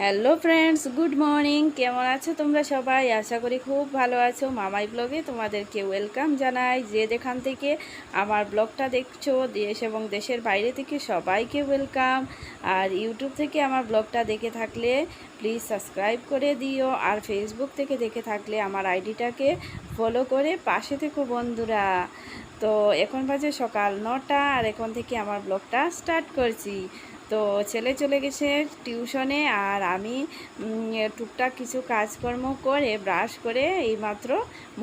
Hello friends good morning কেমন আছো তোমরা সবাই? আশা করি খুব ভালো আছো। মামাই ব্লগে তোমাদেরকে ওয়েলকাম জানাই। যে যেখান থেকে আমার ব্লগটা দেখছ, দেশ এবং দেশের বাইরে থেকে সবাইকে ওয়েলকাম আর ইউটিউব থেকে আমার ব্লগটা দেখে থাকলে প্লিজ সাবস্ক্রাইব করে দিও। আর ফেসবুক থেকে দেখে থাকলে আমার আইডিটাকে ফলো করে পাশে থেকো বন্ধুরা। তো এখন বাজে সকাল নটা, আর এখন থেকে আমার ব্লগটা স্টার্ট করছি। তো ছেলে চলে গেছে টিউশনে আর আমি টুকটাক কিছু কাজকর্ম করে ব্রাশ করে এইমাত্র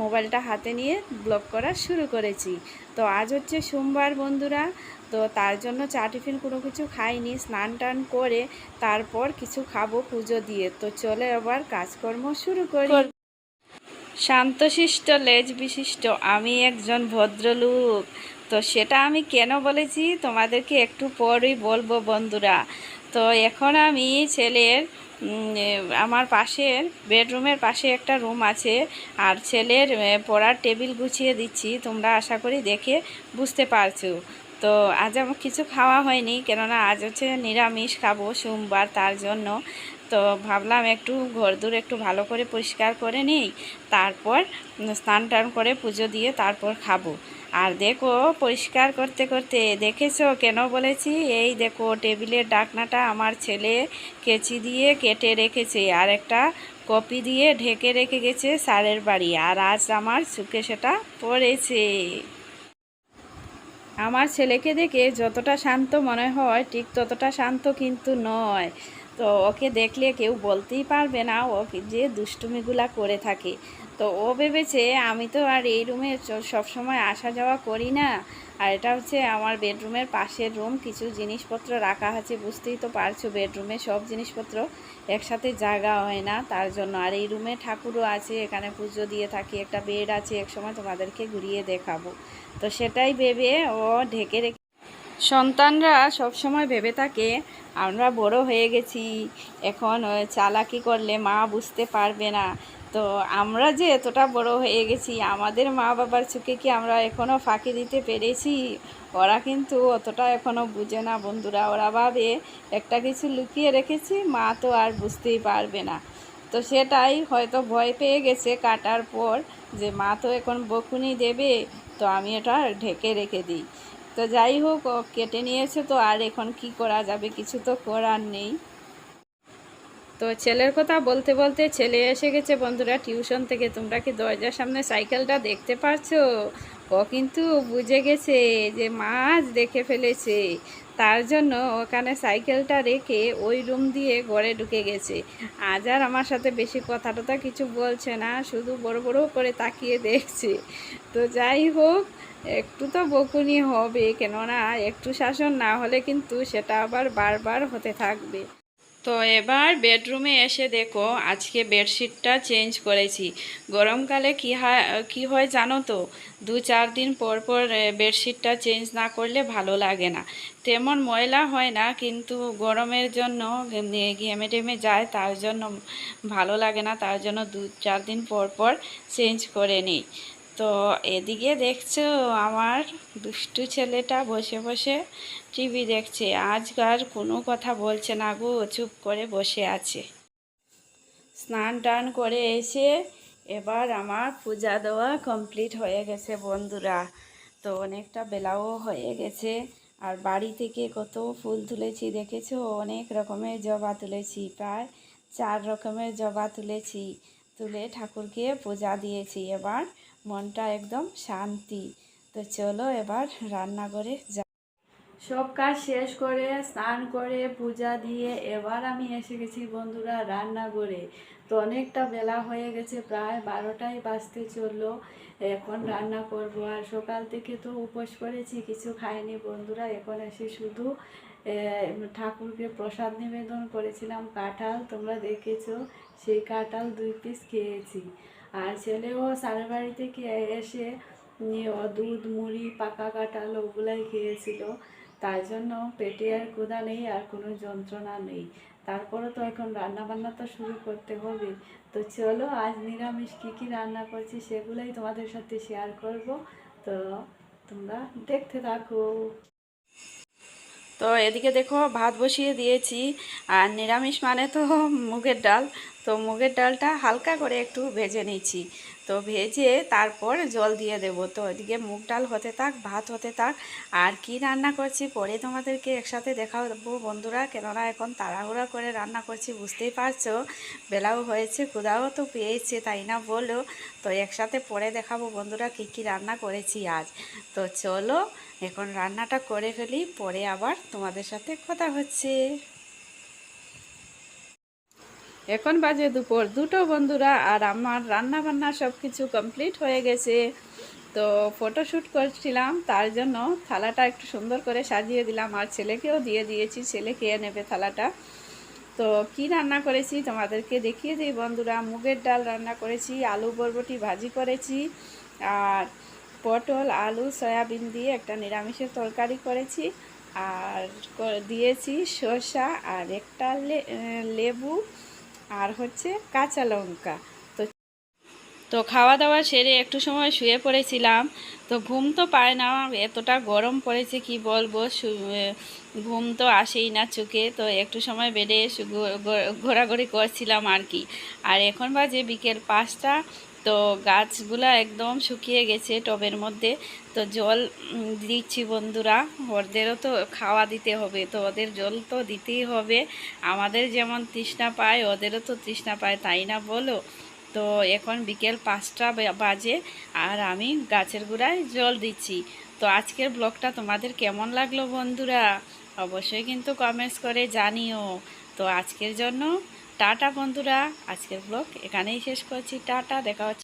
মোবাইলটা হাতে নিয়ে ব্লগ করা শুরু করেছি। তো আজ হচ্ছে সোমবার বন্ধুরা তো তার জন্য চা টিফিন কোনো কিছু খাইনি স্নান টান করে তারপর কিছু খাব পুজো দিয়ে। তো চলে আবার কাজকর্ম শুরু করি। শান্তশিষ্ট লেজ বিশিষ্ট আমি একজন ভদ্রলোক। তো সেটা আমি কেন বলেছি? তোমাদেরকে একটু পরেই বলব বন্ধুরা। তো এখন আমি ছেলের আমার পাশের বেডরুমের পাশে একটা রুম আছে। আর ছেলের পড়ার টেবিল গুছিয়ে দিচ্ছি। তোমরা আশা করি দেখে বুঝতে পারছ। তো আজ আমার কিছু খাওয়া হয়নি, কেননা আজ হচ্ছে নিরামিষ খাব সোমবার তার জন্য। তো ভাবলাম একটু ঘরদূর একটু ভালো করে পরিষ্কার করে নিই, তারপর স্নান টান করে পুজো দিয়ে তারপর খাব। আর দেখো পরিষ্কার করতে করতে দেখেছ কেন বলেছি? এই দেখো টেবিলের ডাকনাটা আমার ছেলে কেচি দিয়ে কেটে রেখেছে আর একটা কপি দিয়ে ঢেকে রেখে গেছে সারের বাড়ি আর আজ আমার চুকে সেটা পড়েছে। আমার ছেলেকে দেখে যতটা শান্ত মনে হয় ঠিক ততটা শান্ত কিন্তু নয়। তো ওকে দেখলে কেউ বলতেই পারবে না ও যে দুষ্টুমিগুলা করে থাকে। তো ও ভেবেছে, আমি তো আর এই রুমে সবসময় আসা যাওয়া করি না। আর এটা হচ্ছে আমার বেডরুমের পাশের রুম, কিছু জিনিসপত্র রাখা আছে, বুঝতেই তো পারছ বেডরুমে সব জিনিসপত্র একসাথে জায়গা হয় না। তার জন্য আর এই রুমে ঠাকুরও আছে, এখানে পুজো দিয়ে থাকি, একটা বেড আছে, একসময় তোমাদেরকে ঘুরিয়ে দেখাবো। তো সেটাই ভেবে ও ঢেকে রেখে সন্তানরা সবসময় ভেবে থাকে, আমরা বড় হয়ে গেছি, এখন চালাকি করলে মা বুঝতে পারবে না। তো আমরা যে এতটা বড় হয়ে গেছি, আমাদের মা বাবার চোখে কি আমরা এখনও ফাঁকি দিতে পেরেছি? ওরা কিন্তু অতটা এখনও বুঝে না বন্ধুরা। ওরা ভাবে একটা কিছু লুকিয়ে রেখেছি, মা তো আর বুঝতেই পারবে না। তো সেটাই হয়তো ভয় পেয়ে গেছে কাটার পর যে, মা তো এখন বকুনি দেবে, তো আমি এটা ঢেকে রেখে দিই। তো যাই হোক কেটে নিয়েছে তো, আর এখন কি করা যাবে? কিছু তো করার নেই। তো ছেলের কথা বলতে বলতে ছেলে এসে গেছে, বন্ধুরা, টিউশন থেকে তোমরা কি দরজার সামনে সাইকেলটা দেখতে পারছ? ও কিন্তু বুঝে গেছে যে মাছ দেখে ফেলেছে। তার জন্য ওখানে সাইকেলটা রেখে ওই রুম দিয়ে ঘরে ঢুকে গেছে। আজ আর আমার সাথে বেশি কথা টথা কিছু বলছে না, শুধু বড় বড় করে তাকিয়ে দেখছে। তো যাই হোক, একটু তো বকুনি হবে, কেননা একটু শাসন না হলে কিন্তু সেটা আবার বারবার হতে থাকবে। তো এবার বেডরুমে এসে দেখো, আজকে বেডশিটটা চেঞ্জ করেছি। গরমকালে কী হয় কী হয় জানো তো? দু চার দিন পর পর বেডশিটটা চেঞ্জ না করলে ভালো লাগে না। তেমন ময়লা হয় না, কিন্তু গরমের জন্য ঘেমে টেমে যায়, তার জন্য ভালো লাগে না, তার জন্য দু চার দিন পর পর চেঞ্জ করে নিই। তো এদিকে দেখছ আমার দুষ্টু ছেলেটা বসে বসে টিভি দেখছে। আজকাল কোনো কথা বলছে না গো, চুপ করে বসে আছে। স্নান টান করে এসে এবার আমার পূজা দেওয়া কমপ্লিট হয়ে গেছে বন্ধুরা। তো অনেকটা বেলাও হয়ে গেছে। আর বাড়ি থেকে কত ফুল তুলেছি দেখেছ? অনেক রকমের জবা তুলেছি, প্রায় চার রকমের জবা তুলেছি। তুলে ঠাকুরকে পূজা দিয়েছি। এবার মনটা একদম শান্তি। তো চলো এবার রান্নাঘরে যা সব কাজ শেষ করে, স্নান করে, পূজা দিয়ে এবার আমি এসে গেছি বন্ধুরা রান্নাঘরে। তো অনেকটা বেলা হয়ে গেছে, প্রায় বারোটাই বাজতে চলল। এখন রান্না করব। আর সকাল থেকে তো উপোস করেছি, কিছু খাইনি বন্ধুরা। এখন এসে শুধু ঠাকুরকে প্রসাদ নিবেদন করেছিলাম, কাঁঠাল তোমরা দেখেছ, সেই কাঁঠাল দুই পিস খেয়েছি। আর ছেলেও সারের বাড়ি থেকে এসে দুধ, মুড়ি, পাকা কাঁঠাল ওগুলাই খেয়েছিল। তার জন্য পেটে আর ক্ষুধা নেই, আর কোনো যন্ত্রণা নেই। তারপরে তো এখন রান্না বান্না তো শুরু করতে হবে। তো চলো, আজ নিরামিষ কী কী রান্না করছি সেগুলোই তোমাদের সাথে শেয়ার করব। তো তোমরা দেখতে থাকো। তো এদিকে দেখো ভাত বসিয়ে দিয়েছি আর নিরামিষ মানে তো মুগের ডাল। তো মুগের ডালটা হালকা করে একটু ভেজে নিচ্ছি। তো ভেজে তারপর জল দিয়ে দেব। তো এদিকে মুগ ডাল হতে থাক, ভাত হতে থাক, আর কি রান্না করছি পরে তোমাদেরকে একসাথে দেখাবো বন্ধুরা। কেননা এখন তাড়াহুড়া করে রান্না করছি, বুঝতেই পারছ? বেলাও হয়েছে ক্ষুদাও তো পেয়েছে, তাই না বলো? তো একসাথে পরে দেখাবো বন্ধুরা কী কী রান্না করেছি আজ। তো চলো, এখন রান্নাটা করে ফেলি, পরে আবার তোমাদের সাথে কথা হচ্ছে। এখন বাজে দুপুর। দুটো বন্ধুরা আর আমার রান্না বান্না সব কিছু কমপ্লিট হয়ে গেছে। তো ফটোশ্যুট করছিলাম, তার জন্য থালাটা একটু সুন্দর করে সাজিয়ে দিলাম। আর ছেলেকেও দিয়ে দিয়েছি, ছেলে খেয়ে নেবে থালাটা। তো কি রান্না করেছি তোমাদেরকে দেখিয়ে দিই বন্ধুরা। মুগের ডাল রান্না করেছি, আলু বরবটি ভাজি করেছি, আর পটল, আলু, সয়াবিন দিয়ে একটা নিরামিষের তরকারি করেছি। আর দিয়েছি শসা আর একটা লেবু আর হচ্ছে কাঁচা লঙ্কা। তো তো খাওয়া দাওয়া সেরে একটু সময় শুয়ে পড়েছিলাম। তো ঘুম তো পায় না, এতটা গরম পড়েছে কি বলব? ঘুম তো আসেই না চোখে। তো একটু সময় বেডে ঘোরাঘুরি করছিলাম আর কি। আর এখন বাজে বিকেল পাঁচটা। তো গাছগুলা একদম শুকিয়ে গেছে টবের মধ্যে। তো জল দিচ্ছি বন্ধুরা। ওদেরও তো খাওয়া দিতে হবে, তো ওদের জল তো দিতেই হবে। আমাদের যেমন তৃষ্ণা পায়, ওদেরও তো তৃষ্ণা পায়, তাই না বলো? তো এখন বিকেল পাঁচটা বাজে আর আমি গাছের গোড়ায় জল দিচ্ছি। তো আজকের ব্লগটা তোমাদের কেমন লাগল বন্ধুরা? অবশ্যই কিন্তু কমেন্টস করে জানিও। তো আজকের জন্য টাটা বন্ধুরা আজকের ব্লগ এখানেই শেষ করছি। টাটা দেখা হচ্ছে